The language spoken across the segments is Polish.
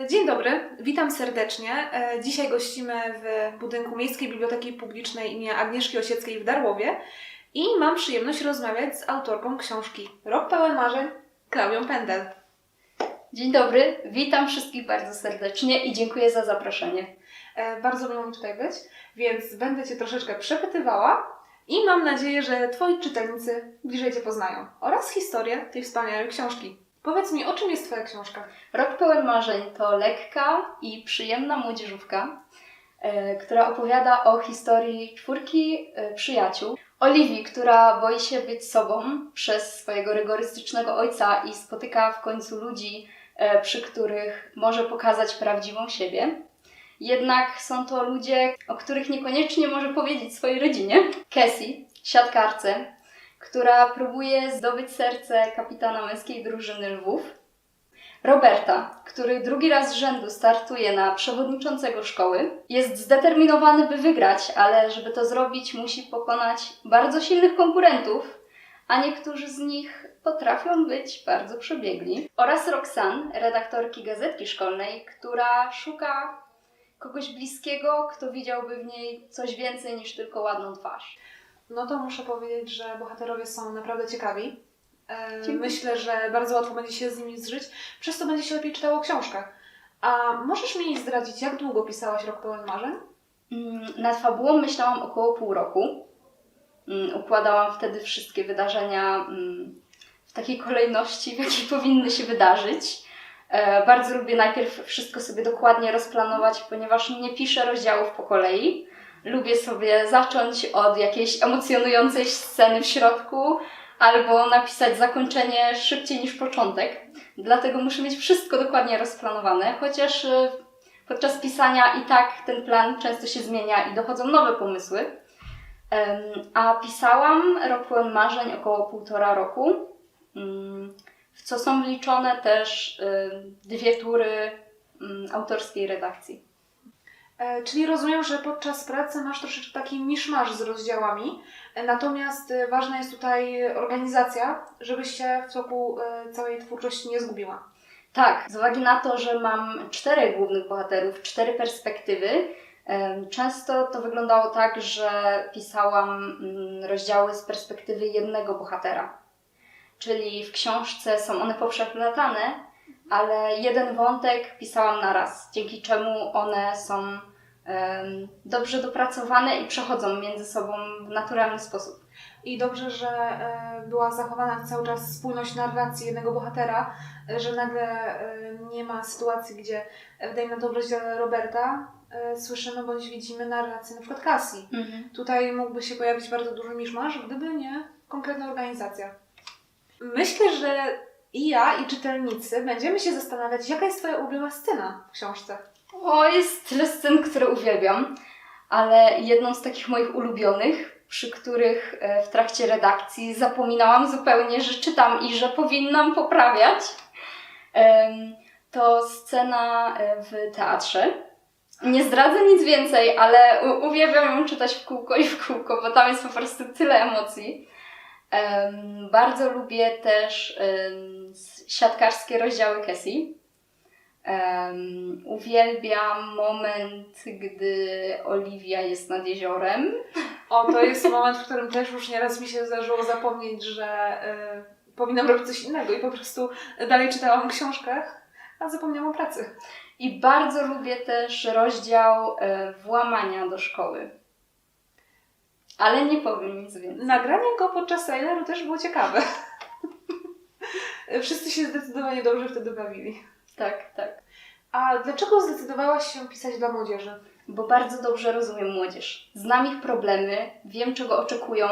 Dzień dobry, witam serdecznie. E, Dzisiaj gościmy w budynku Miejskiej Biblioteki Publicznej im. Agnieszki Osieckiej w Darłowie i mam przyjemność rozmawiać z autorką książki Rok pełen marzeń, Klaudią Pendel. Dzień dobry, witam wszystkich bardzo serdecznie i dziękuję za zaproszenie. E, Bardzo miło mi tutaj być, więc będę Cię troszeczkę przepytywała i mam nadzieję, że Twoi czytelnicy bliżej Cię poznają oraz historię tej wspaniałej książki. Powiedz mi, o czym jest Twoja książka? Rok pełen marzeń to lekka i przyjemna młodzieżówka, e, która opowiada o historii czwórki e, przyjaciół. Oliwii, która boi się być sobą przez swojego rygorystycznego ojca i spotyka w końcu ludzi, e, przy których może pokazać prawdziwą siebie. Jednak są to ludzie, o których niekoniecznie może powiedzieć swojej rodzinie. Cassie, siatkarce, która próbuje zdobyć serce kapitana męskiej drużyny Lwów. Roberta, który drugi raz z rzędu startuje na przewodniczącego szkoły, jest zdeterminowany, by wygrać, ale żeby to zrobić, musi pokonać bardzo silnych konkurentów, a niektórzy z nich potrafią być bardzo przebiegli. Oraz Roxanne, redaktorki gazetki szkolnej, która szuka kogoś bliskiego, kto widziałby w niej coś więcej niż tylko ładną twarz. No to muszę powiedzieć, że bohaterowie są naprawdę ciekawi. E, Dziękuję. Myślę, że bardzo łatwo będzie się z nimi zżyć, przez to będzie się lepiej czytało książkę. A możesz mi zdradzić, jak długo pisałaś Rok pełen marzeń? Mm, Nad fabułą myślałam około pół roku. Mm, Układałam wtedy wszystkie wydarzenia mm, w takiej kolejności, w jakiej powinny się wydarzyć. E, Bardzo lubię najpierw wszystko sobie dokładnie rozplanować, ponieważ nie piszę rozdziałów po kolei. Lubię sobie zacząć od jakiejś emocjonującej sceny w środku, albo napisać zakończenie szybciej niż początek. Dlatego muszę mieć wszystko dokładnie rozplanowane, chociaż e, podczas pisania i tak ten plan często się zmienia i dochodzą nowe pomysły. A pisałam rok pełen marzeń około półtora roku, mm, w co są wliczone też ym, dwie tury ym, autorskiej redakcji. E, Czyli rozumiem, że podczas pracy masz troszeczkę taki miszmasz z rozdziałami, e, natomiast e, ważna jest tutaj organizacja, żebyś się w toku całej twórczości nie zgubiła. Tak, z uwagi na to, że mam czterech głównych bohaterów, cztery perspektywy, często to wyglądało tak, że pisałam mm, rozdziały z perspektywy jednego bohatera. Czyli w książce są one poprzeplatane, ale jeden wątek pisałam na raz, dzięki czemu one są dobrze dopracowane i przechodzą między sobą w naturalny sposób. I dobrze, że e, była zachowana cały czas spójność narracji jednego bohatera, e, że nagle e, nie ma sytuacji, gdzie e, dajmy na rozdziale Roberta słyszymy bądź widzimy narrację na przykład Cassie. Tutaj mógłby się pojawić bardzo duży miszmasz, gdyby nie konkretna organizacja. Myślę, że i ja, i czytelnicy będziemy się zastanawiać, jaka jest Twoja ulubiona scena w książce. O, jest tyle scen, które uwielbiam, ale jedną z takich moich ulubionych, przy których e, w trakcie redakcji zapominałam zupełnie, że czytam i że powinnam poprawiać, to scena e, w teatrze. Nie zdradzę nic więcej, ale uwielbiam ją czytać w kółko i w kółko, bo tam jest po prostu tyle emocji. Em, bardzo lubię też siatkarskie rozdziały Cassie. Em, uwielbiam moment, gdy Oliwia jest nad jeziorem. O, to jest moment, w którym też już nieraz mi się zdarzyło zapomnieć, że y, powinnam robić coś innego i po prostu dalej czytałam książkę, a zapomniałam o pracy. I bardzo lubię też rozdział e, włamania do szkoły. Ale nie powiem nic więcej. Nagranie go podczas traileru też było ciekawe. Wszyscy się zdecydowanie dobrze wtedy bawili. Tak, tak. A dlaczego zdecydowałaś się pisać dla młodzieży? Bo bardzo dobrze rozumiem młodzież. Znam ich problemy, wiem czego oczekują,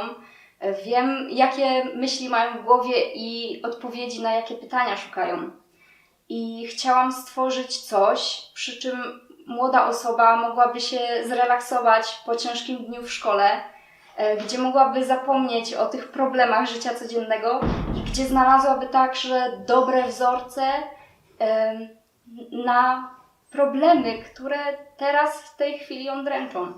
wiem jakie myśli mają w głowie i odpowiedzi na jakie pytania szukają. I chciałam stworzyć coś, przy czym młoda osoba mogłaby się zrelaksować po ciężkim dniu w szkole, e, gdzie mogłaby zapomnieć o tych problemach życia codziennego gdzie znalazłaby także dobre wzorce na problemy, które teraz w tej chwili ją dręczą.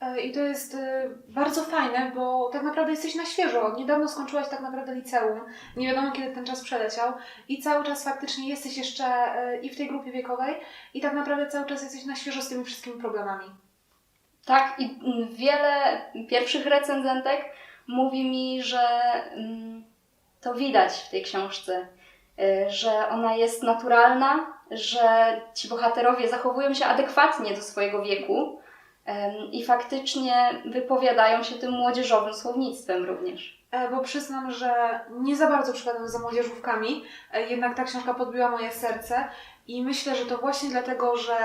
E, I to jest e, bardzo fajne, bo tak naprawdę jesteś na świeżo. Niedawno skończyłaś tak naprawdę liceum. Nie wiadomo, kiedy ten czas przeleciał. I cały czas faktycznie jesteś jeszcze e, i w tej grupie wiekowej, i tak naprawdę cały czas jesteś na świeżo z tymi wszystkimi problemami. Tak, i mm, wiele pierwszych recenzentek mówi mi, że mm, to widać w tej książce, y, że ona jest naturalna, że ci bohaterowie zachowują się adekwatnie do swojego wieku i faktycznie wypowiadają się tym młodzieżowym słownictwem również. E, Bo przyznam, że nie za bardzo przypadam za młodzieżówkami, e, jednak ta książka podbiła moje serce i myślę, że to właśnie dlatego, że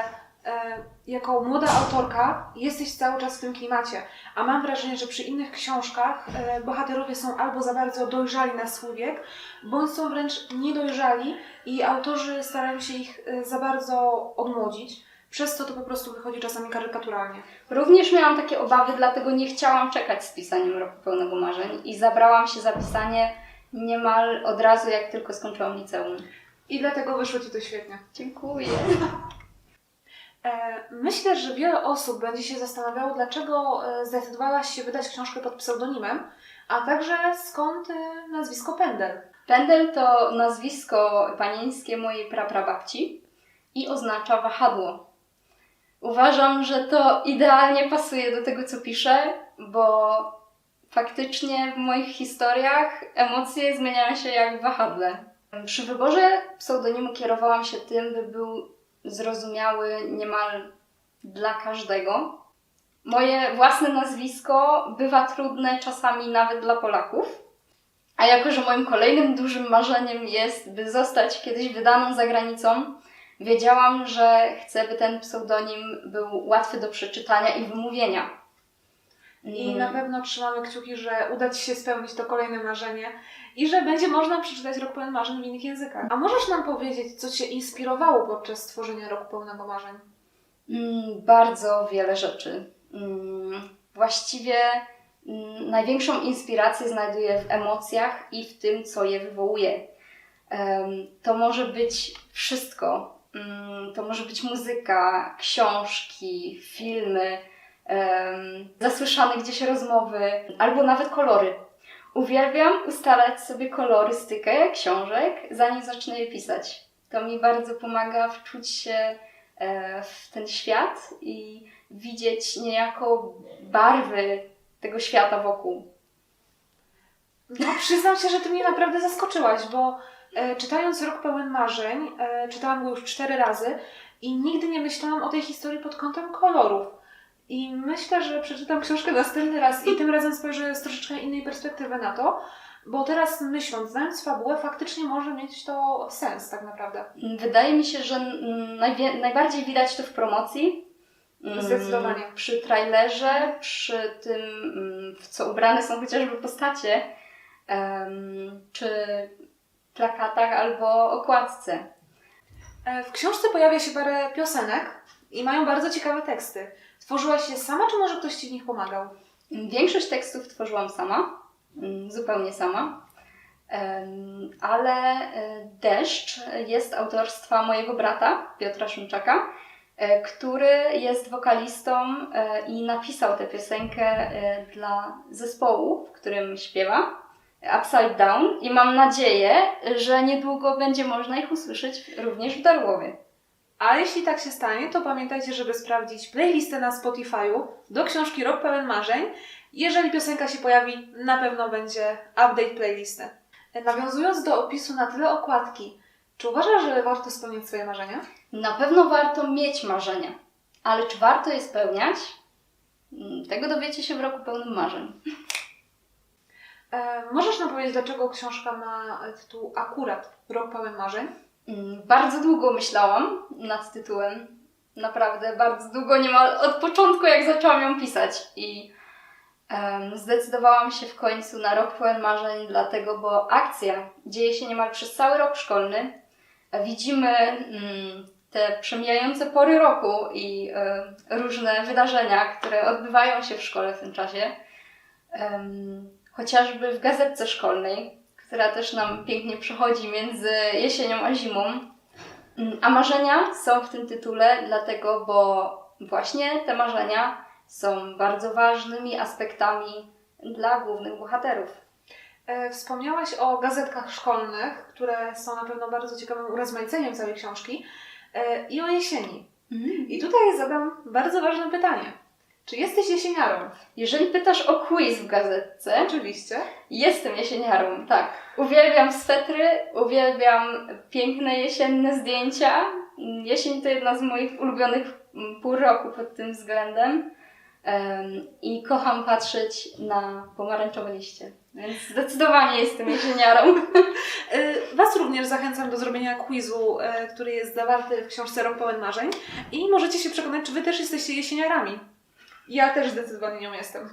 jako młoda autorka jesteś cały czas w tym klimacie, a mam wrażenie, że przy innych książkach e, bohaterowie są albo za bardzo dojrzali na swój wiek, bądź są wręcz niedojrzali i autorzy starają się ich e, za bardzo odmłodzić, przez co to po prostu wychodzi czasami karykaturalnie. Również miałam takie obawy, dlatego nie chciałam czekać z pisaniem Roku Pełnego Marzeń i zabrałam się za pisanie niemal od razu, jak tylko skończyłam liceum. I dlatego wyszło Ci to świetnie. Dziękuję. E, Myślę, że wiele osób będzie się zastanawiało, dlaczego e, zdecydowałaś się wydać książkę pod pseudonimem, a także skąd e, nazwisko Pendel. Pendel to nazwisko panieńskie mojej praprababci i oznacza wahadło. Uważam, że to idealnie pasuje do tego, co piszę, bo faktycznie w moich historiach emocje zmieniają się jak wahadle. Przy wyborze pseudonimu kierowałam się tym, by był zrozumiały niemal dla każdego. Moje własne nazwisko bywa trudne czasami nawet dla Polaków. A jako, że moim kolejnym dużym marzeniem jest, by zostać kiedyś wydaną za granicą, wiedziałam, że chcę, by ten pseudonim był łatwy do przeczytania i wymówienia. I Mm. na pewno trzymamy kciuki, że uda Ci się spełnić to kolejne marzenie i że będzie można przeczytać Rok Pełen Marzeń w innych językach. A możesz nam powiedzieć, co Cię inspirowało podczas stworzenia Roku Pełnego Marzeń? Mm, bardzo wiele rzeczy. Mm, właściwie mm, największą inspirację znajduję w emocjach i w tym, co je wywołuje. Em, to może być wszystko. Mm, to może być muzyka, książki, filmy, zasłyszane gdzieś rozmowy, albo nawet kolory. Uwielbiam ustalać sobie kolorystykę książek, zanim zacznę je pisać. To mi bardzo pomaga wczuć się e, w ten świat i widzieć niejako barwy tego świata wokół. No, przyznam się, że Ty mnie naprawdę zaskoczyłaś, bo e, czytając Rok Pełen Marzeń, e, czytałam go już cztery razy i nigdy nie myślałam o tej historii pod kątem kolorów. I myślę, że przeczytam książkę następny raz i tym razem spojrzę z troszeczkę innej perspektywy na to, bo teraz myśląc, znając fabułę, faktycznie może mieć to sens tak naprawdę. Wydaje mi się, że mm, najwie- najbardziej widać to w promocji. Mm, Zdecydowanie. Przy trailerze, przy tym, mm, w co ubrane są chociażby postacie, em, czy plakatach albo okładce. E, W książce pojawia się parę piosenek i mają bardzo ciekawe teksty. Tworzyłaś je sama, czy może ktoś Ci w nich pomagał? Większość tekstów tworzyłam sama, mm, zupełnie sama, ale e, Deszcz jest autorstwa mojego brata, Piotra Szymczaka, e, który jest wokalistą e, i napisał tę piosenkę dla zespołu, w którym śpiewa, Upside Down i mam nadzieję, że niedługo będzie można ich usłyszeć również w Darłowie. A jeśli tak się stanie, to pamiętajcie, żeby sprawdzić playlistę na Spotify'u do książki Rok Pełen Marzeń. Jeżeli piosenka się pojawi, na pewno będzie update playlisty. Nawiązując do opisu na tyle okładki, czy uważasz, że warto spełniać swoje marzenia? Na pewno warto mieć marzenia, ale czy warto je spełniać? Mm, Tego dowiecie się w roku pełnym marzeń. E, możesz nam powiedzieć, dlaczego książka ma tytuł akurat Rok Pełen Marzeń? Mm, Bardzo długo myślałam nad tytułem. Naprawdę, bardzo długo, niemal od początku, jak zaczęłam ją pisać. I em, zdecydowałam się w końcu na rok pełen marzeń, dlatego, bo akcja dzieje się niemal przez cały rok szkolny. Widzimy mm, te przemijające pory roku i e, różne wydarzenia, które odbywają się w szkole w tym czasie. Em, chociażby w gazetce szkolnej, która też nam pięknie przechodzi między jesienią a zimą. Mm, A marzenia są w tym tytule, dlatego, bo właśnie te marzenia są bardzo ważnymi aspektami dla głównych bohaterów. E, Wspomniałaś o gazetkach szkolnych, które są na pewno bardzo ciekawym urozmaiceniem całej książki e, i o jesieni. I tutaj zadam bardzo ważne pytanie. Czy jesteś jesieniarą? Jeżeli pytasz o quiz w gazetce, Oczywiście. jestem jesieniarą, tak. Uwielbiam swetry, uwielbiam piękne jesienne zdjęcia. Jesień to jedna z moich ulubionych mm, pół roku pod tym względem. Em, I kocham patrzeć na pomarańczowe liście. Więc zdecydowanie jestem jesieniarą. E, Was również zachęcam do zrobienia quizu, e, który jest zawarty w książce Rok pełen marzeń i możecie się przekonać, czy Wy też jesteście jesieniarami. Ja też zdecydowanie nią jestem.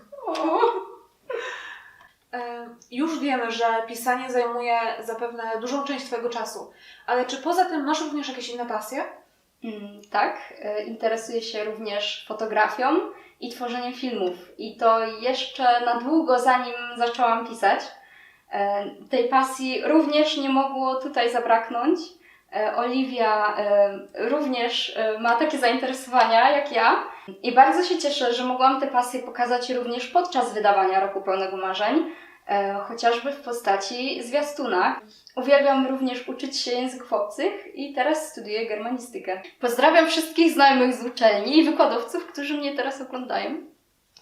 E, Już wiemy, że pisanie zajmuje zapewne dużą część Twojego czasu, ale czy poza tym masz również jakieś inne pasje? Mm, Tak, e, interesuję się również fotografią i tworzeniem filmów. I to jeszcze na długo zanim zaczęłam pisać. E, Tej pasji również nie mogło tutaj zabraknąć. E, Oliwia e, również e, ma takie zainteresowania jak ja. I bardzo się cieszę, że mogłam te pasje pokazać również podczas wydawania Roku Pełnego Marzeń, chociażby w postaci zwiastuna. Uwielbiam również uczyć się języków obcych i teraz studiuję germanistykę. Pozdrawiam wszystkich znajomych z uczelni i wykładowców, którzy mnie teraz oglądają.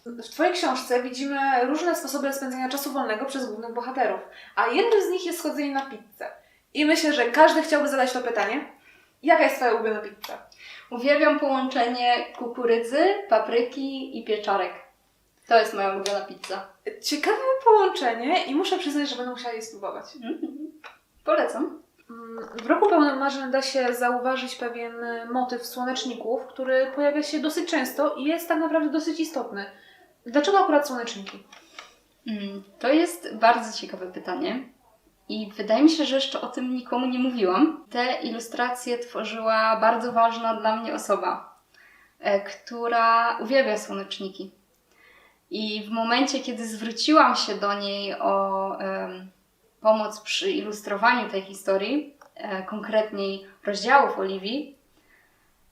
W Twojej książce widzimy różne sposoby spędzania czasu wolnego przez głównych bohaterów, a jednym z nich jest chodzenie na pizzę. I myślę, że każdy chciałby zadać to pytanie. Jaka jest Twoja ulubiona pizza? Uwielbiam połączenie kukurydzy, papryki i pieczarek. To jest moja ulubiona pizza. Ciekawe połączenie i muszę przyznać, że będę musiała jej spróbować. Mhm. Polecam. Mm, W roku pełnym marzeń da się zauważyć pewien motyw słoneczników, który pojawia się dosyć często i jest tak naprawdę dosyć istotny. Dlaczego akurat słoneczniki? Mm, To jest bardzo ciekawe pytanie. I wydaje mi się, że jeszcze o tym nikomu nie mówiłam. Te ilustracje tworzyła bardzo ważna dla mnie osoba, e, która uwielbia słoneczniki. I w momencie, kiedy zwróciłam się do niej o em, pomoc przy ilustrowaniu tej historii, e, konkretniej rozdziałów Oliwii,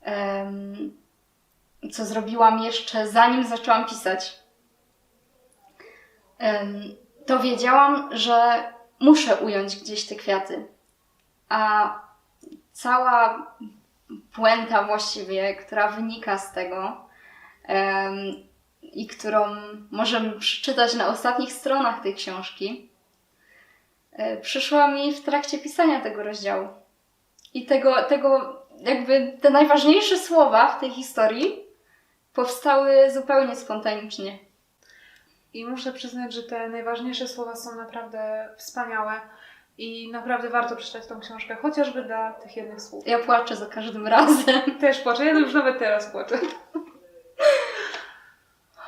em, co zrobiłam jeszcze zanim zaczęłam pisać, em, to wiedziałam, że muszę ująć gdzieś te kwiaty. A cała puenta właściwie, która wynika z tego em, i którą możemy przeczytać na ostatnich stronach tej książki, e, przyszła mi w trakcie pisania tego rozdziału. I tego, tego jakby te najważniejsze słowa w tej historii powstały zupełnie spontanicznie. I muszę przyznać, że te najważniejsze słowa są naprawdę wspaniałe i naprawdę warto przeczytać tą książkę, chociażby dla tych jednych słów. Ja płaczę za każdym razem. Też płaczę, ja już nawet teraz płaczę.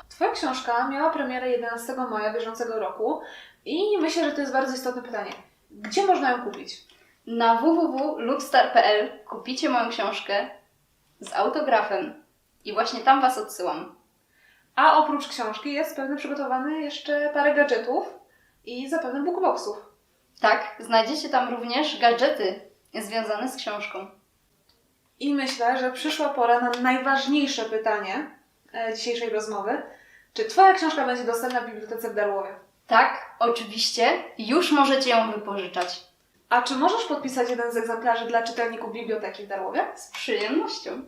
Twoja książka miała premierę 11 maja bieżącego roku i myślę, że to jest bardzo istotne pytanie. Gdzie można ją kupić? Na www.luxstar.pl kupicie moją książkę z autografem i właśnie tam Was odsyłam. A oprócz książki jest pewnie przygotowany jeszcze parę gadżetów i zapewne bookboxów. Tak, znajdziecie tam również gadżety związane z książką. I myślę, że przyszła pora na najważniejsze pytanie e, dzisiejszej rozmowy. Czy Twoja książka będzie dostępna w bibliotece w Darłowie? Tak, oczywiście, już możecie ją wypożyczać. A czy możesz podpisać jeden z egzemplarzy dla czytelników biblioteki w Darłowie? Z przyjemnością.